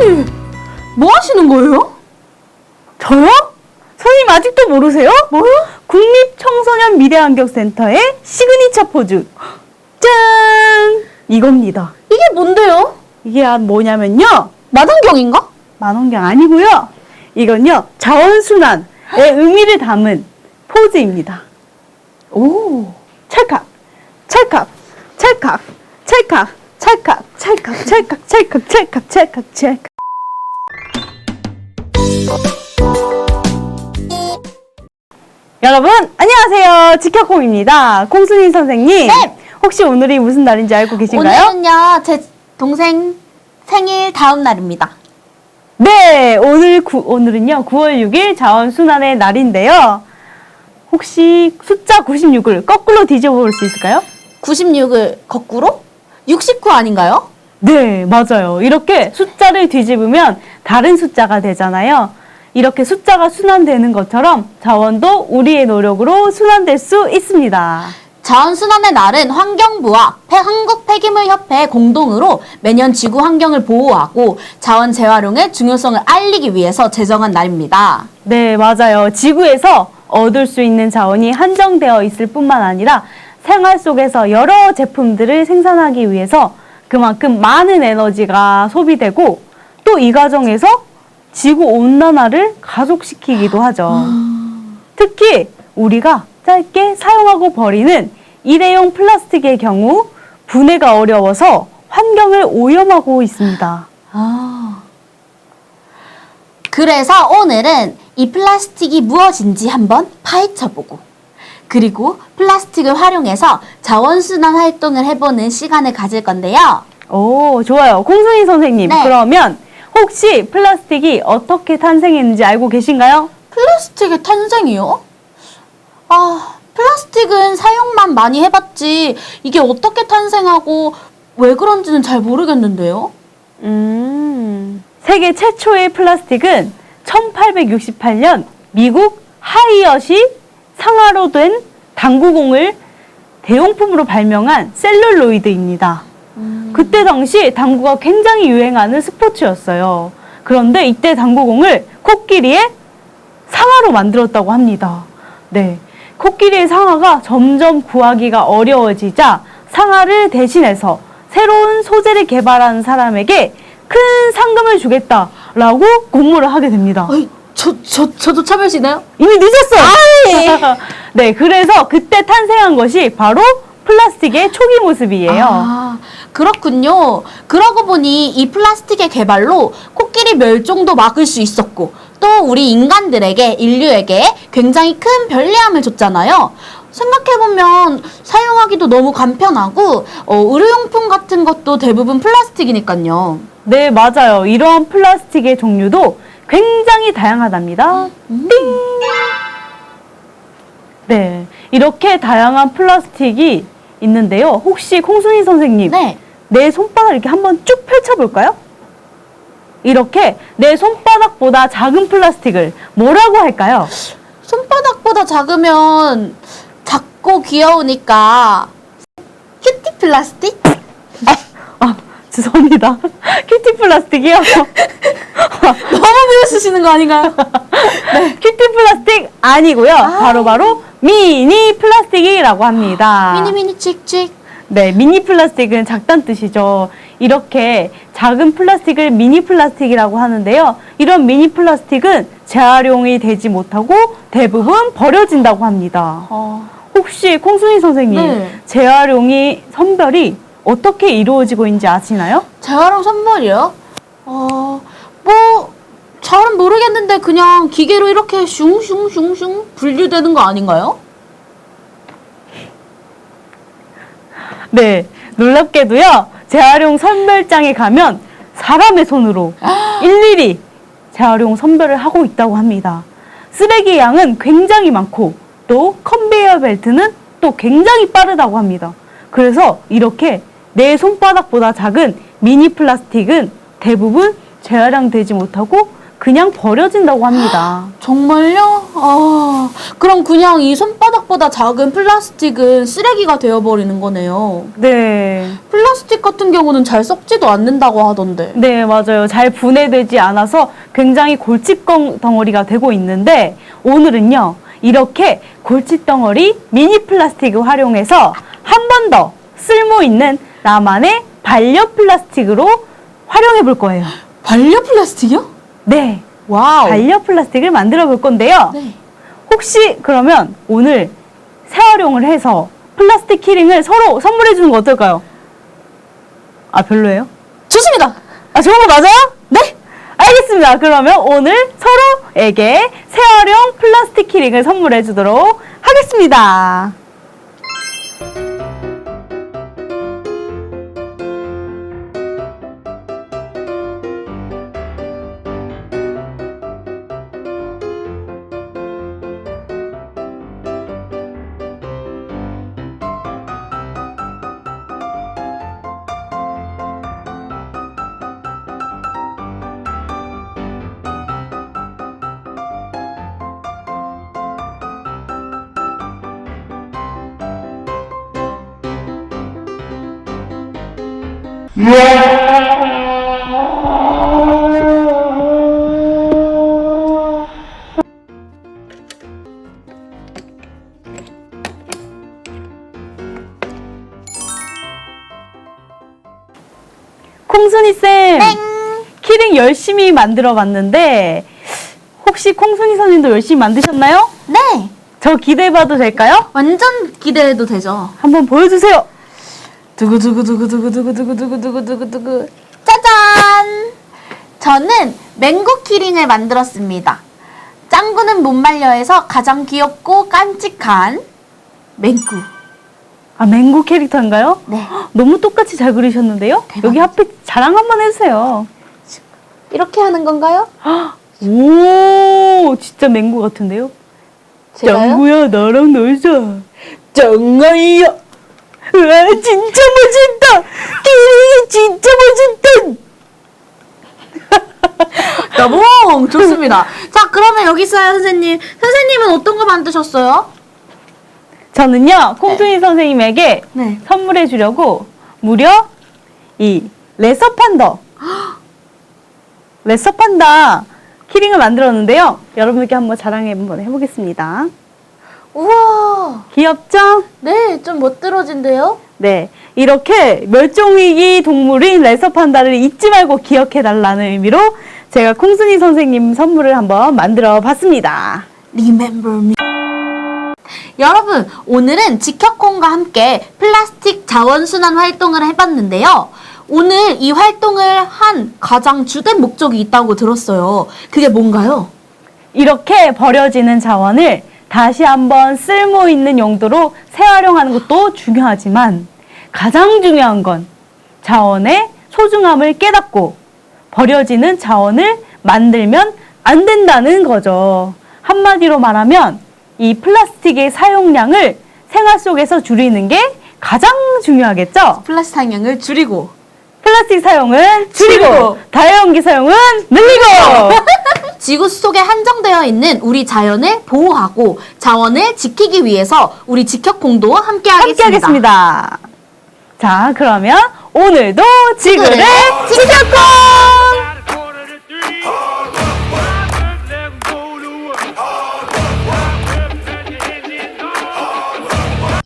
선생님, 뭐 하시는 거예요? 저요? 선생님 아직도 모르세요? 뭐요? 국립청소년 미래환경센터의 시그니처 포즈. 짠! 이겁니다. 이게 뭔데요? 이게 아- 뭐냐면요. 만환경인가? 만원경 아니고요. 이건요. 자원순환의 의미를 담은 포즈입니다. 오. 찰칵, 찰칵, 찰칵, 찰칵, 찰칵, 찰칵, 찰칵, 찰칵, 찰칵, 찰칵, 찰칵. 안녕하세요 지켜콩입니다 콩순이 선생님 네. 혹시 오늘이 무슨 날인지 알고 계신가요? 오늘은요, 제 동생 생일 다음 날입니다. 네 오늘 구, 오늘은요 9월 6일 자원순환의 날인데요 혹시 숫자 96을 거꾸로 뒤집어 볼수 있을까요? 96을 거꾸로? 69 아닌가요? 네, 맞아요. 이렇게 숫자를 뒤집으면 다른 숫자가 되잖아요. 이렇게 숫자가 순환되는 것처럼 자원도 우리의 노력으로 순환될 수 있습니다. 자원순환의 날은 환경부와 폐- 한국폐기물협회 공동으로 매년 지구 환경을 보호하고 자원 재활용의 중요성을 알리기 위해서 제정한 날입니다. 네, 맞아요. 지구에서 얻을 수 있는 자원이 한정되어 있을 뿐만 아니라 생활 속에서 여러 제품들을 생산하기 위해서 그만큼 많은 에너지가 소비되고 또 이 과정에서 지구 온난화를 가속시키기도 하죠. 특히 우리가 짧게 사용하고 버리는 일회용 플라스틱의 경우 분해가 어려워서 환경을 오염하고 있습니다. 아. 그래서 오늘은 이 플라스틱이 무엇인지 한번 파헤쳐보고 그리고 플라스틱을 활용해서 자원순환 활동을 해보는 시간을 가질 건데요. 오, 좋아요. 콩순이 선생님. 네. 그러면 혹시 플라스틱이 어떻게 탄생했는지 알고 계신가요? 플라스틱의 탄생이요? 아, 플라스틱은 사용만 많이 해봤지 이게 어떻게 탄생하고 왜 그런지는 잘 모르겠는데요. 음. 세계 최초의 플라스틱은 1868년 미국 하이엇이 상하로 된 당구공을 대용품으로 발명한 셀룰로이드입니다. 그때 당시 당구가 굉장히 유행하는 스포츠였어요. 그런데 이때 당구공을 코끼리의 상하로 만들었다고 합니다. 네. 코끼리의 상하가 점점 구하기가 어려워지자 상하를 대신해서 새로운 소재를 개발하는 사람에게 큰 상금을 주겠다라고 공모를 하게 됩니다. 어이, 저, 저, 저도 있나요? 이미 늦었어요. 네, 그래서 그때 탄생한 것이 바로 플라스틱의 초기 모습이에요. 아, 그렇군요. 그러고 보니 이 플라스틱의 개발로 코끼리 멸종도 막을 수 있었고 또 우리 인간들에게 인류에게 굉장히 큰 편리함을 줬잖아요. 생각해보면 사용하기도 너무 간편하고 어, 의료용품 같은 것도 대부분 플라스틱이니까요. 네, 맞아요. 이러한 플라스틱의 종류도 굉장히 다양하답니다. 음. 네, 이렇게 다양한 플라스틱이 있는데요. 혹시 콩순이 선생님, 네. 내 손바닥 이렇게 한번 쭉 펼쳐볼까요? 이렇게 내 손바닥보다 작은 플라스틱을 뭐라고 할까요? 손바닥보다 작으면 작고 귀여우니까 큐티 플라스틱? 아, 죄송합니다. 큐티 플라스틱이요? 너무 비웃으시는 거 아닌가요? 큐티 플라스틱 아니고요. 바로바로 미니 플라스틱이라고 합니다. 미니 미니 칙칙. 네, 미니 플라스틱은 작다는 뜻이죠. 이렇게 작은 플라스틱을 미니 플라스틱이라고 하는데요. 이런 미니 플라스틱은 재활용이 되지 못하고 대부분 버려진다고 합니다. 어. 혹시 콩순이 선생님, 네. 재활용이 선별이 어떻게 이루어지고 있는지 아시나요? 재활용 선물이요? 어, 뭐, 잘은 모르겠는데 그냥 기계로 이렇게 슝슝슝슝 분류되는 거 아닌가요? 네, 놀랍게도요. 재활용 선별장에 가면 사람의 손으로 일일이 재활용 선별을 하고 있다고 합니다. 쓰레기 양은 굉장히 많고 또 컨베이어 벨트는 또 굉장히 빠르다고 합니다. 그래서 이렇게 내 손바닥보다 작은 미니 플라스틱은 대부분 재활용되지 못하고 그냥 버려진다고 합니다. 정말요? 아, 그럼 그냥 이 손바닥보다 작은 플라스틱은 쓰레기가 되어버리는 거네요. 네. 플라스틱 같은 경우는 잘 썩지도 않는다고 하던데. 네, 맞아요. 잘 분해되지 않아서 굉장히 골칫덩 덩어리가 되고 있는데 오늘은요. 이렇게 골칫 덩어리 미니 플라스틱을 활용해서 한 번 더 쓸모 있는 나만의 반려 플라스틱으로 활용해 볼 거예요. 반려 플라스틱이요? 네. 와우. 반려 플라스틱을 만들어 볼 건데요. 네. 혹시 그러면 오늘 재활용을 해서 플라스틱 키링을 서로 선물해 주는 거 어떨까요? 아, 별로예요? 좋습니다. 아, 좋은 거 맞아요? 네. 알겠습니다. 그러면 오늘 서로에게 재활용 플라스틱 키링을 선물해 주도록 하겠습니다. 콩순이 쌤, 키링 열심히 만들어 봤는데 혹시 콩순이 선생님도 열심히 만드셨나요? 네. 저 기대해 봐도 될까요? 완전 기대해도 되죠. 한번 보여주세요. 두구두구두구두구두구두구두구두구두구 짜잔! 저는 맹구 키링을 만들었습니다. 짱구는 못 말려에서 가장 귀엽고 깜찍한 맹구. 아, 맹구 캐릭터인가요? 네. 너무 똑같이 잘 그리셨는데요? 대박이죠. 여기 앞에 자랑 한번 해주세요. 이렇게 하는 건가요? 오, 진짜 맹구 같은데요? 짱구야, 나랑 놀자. 우 와, 진짜 멋있다! 키링이 진짜 멋있다! 너무 좋습니다. 자, 그러면 여기 있어요, 선생님. 선생님은 어떤 거 만드셨어요? 저는요, 콩순이 선생님에게 네. 선물해 주려고 무려 이 레서 판더, 레서 판다 키링을 만들었는데요. 여러분께 한번 자랑해 한번 해보겠습니다. 우와. 귀엽죠? 네, 좀 멋들어진데요? 네. 이렇게 멸종위기 동물인 레서 판다를 잊지 말고 기억해 달라는 의미로 제가 콩순이 선생님 선물을 한번 만들어 봤습니다. Remember me. 여러분, 오늘은 지켜콘과 함께 플라스틱 자원순환 활동을 해봤는데요. 오늘 이 활동을 한 가장 주된 목적이 있다고 들었어요. 그게 뭔가요? 이렇게 버려지는 자원을 다시 한번 쓸모 있는 용도로 재활용하는 것도 중요하지만 가장 중요한 건 자원의 소중함을 깨닫고 버려지는 자원을 만들면 안 된다는 거죠. 한마디로 말하면 이 플라스틱의 사용량을 생활 속에서 줄이는 게 가장 중요하겠죠? 플라스틱 사용량을 줄이고. 플라스틱 사용은 줄이고, 줄이고. 다용기 사용은 늘리고! 지구 속에 한정되어 있는 우리 자연을 보호하고 자원을 지키기 위해서 우리 지켜콩도 함께 하겠습니다. 자, 그러면 오늘도 지구를 지구를 지켰고!